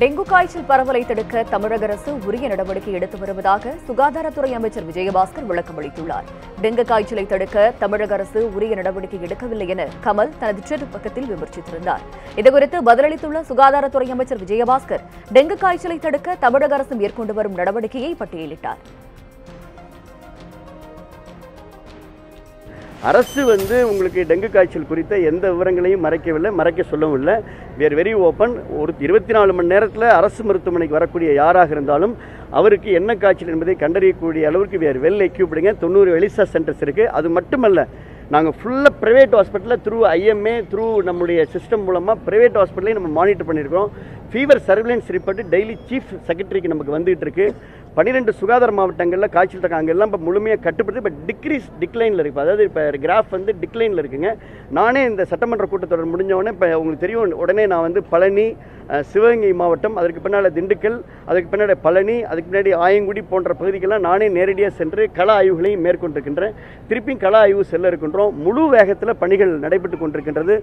Dengue காய்ச்சல் பரவலை தடுக்க தமிழக அரசு உரிய நடவடிக்கை எடுத்து வருவதாக சுகாதாரத்துறை அமைச்சர் விஜயபாஸ்கர் விளக்கம் அளித்துள்ளார். டெங்கு காய்ச்சலை தடுக்க தமிழக அரசு உரிய நடவடிக்கை எடுக்கவில்லை என கமல் தனது ட்விட்டர் பக்கத்தில் விமர்சித்திருந்தார். இதுகுறித்து பதிலளித்துள்ள சுகாதாரத்துறை அமைச்சர் விஜயபாஸ்கர் டெங்கு காய்ச்சலை தடுக்க தமிழக அரசு மேற்கொண்டு வரும் நடவடிக்கையை பட்டியலிட்டார். அரசு வந்து உங்களுக்கு டெங்கு காய்ச்சல் குறித்த எந்த விவரங்களையும் மறைக்கவில்லை மறைக்க சொல்லவும் இல்லை. வேர் வெரி ஓப்பன் ஒரு இருபத்தி நாலு மணி நேரத்தில் அரசு மருத்துவமனைக்கு வரக்கூடிய யாராக இருந்தாலும் அவருக்கு என்ன காய்ச்சல் என்பதை கண்டறியக்கூடிய அளவுக்கு வேறு வெல் எக்யூப்டுங்க தொண்ணூறு எலிசா சென்டர்ஸ் இருக்குது அது மட்டுமல்ல நாங்கள் ஃபுல்லாக ப்ரைவேட் ஹாஸ்பிட்டலில் த்ரூ ஐஎம்ஏ த்ரூ நம்முடைய சிஸ்டம் மூலமாக ப்ரைவேட் ஹாஸ்பிட்டலையும் நம்ம மானிட்டர் பண்ணியிருக்கோம் fever surveillance report daily chief செக்ரட்டரிக்கு நமக்கு வந்துகிட்டு இருக்குது பன்னிரெண்டு சுகாதார மாவட்டங்களில் காய்ச்சல் இருக்காங்க. அங்கெல்லாம் இப்போ முழுமையாக கட்டுப்படுத்தி இப்போ டிக்ரீஸ் டிக்ளைனில் இருக்குது அதாவது இப்போ கிராஃப் வந்து டிக்ளைனில் இருக்குங்க. நானே இந்த சட்டமன்ற கூட்டத்தொடர் முடிஞ்சவொடனே இப்போ உங்களுக்கு தெரியும். உடனே நான் வந்து பழனி சிவகங்கை மாவட்டம் அதற்கு பின்னால் திண்டுக்கல் அதுக்கு பின்னாடி பழனி அதுக்கு பின்னாடி ஆயங்குடி போன்ற பகுதிக்கெல்லாம் நானே நேரடியாக சென்று கள ஆய்வுகளையும் மேற்கொண்டிருக்கின்றேன். திருப்பியும் கள ஆய்வு செல்ல இருக்கின்றோம். முழு வேகத்தில் பணிகள் நடைபெற்று கொண்டிருக்கின்றது.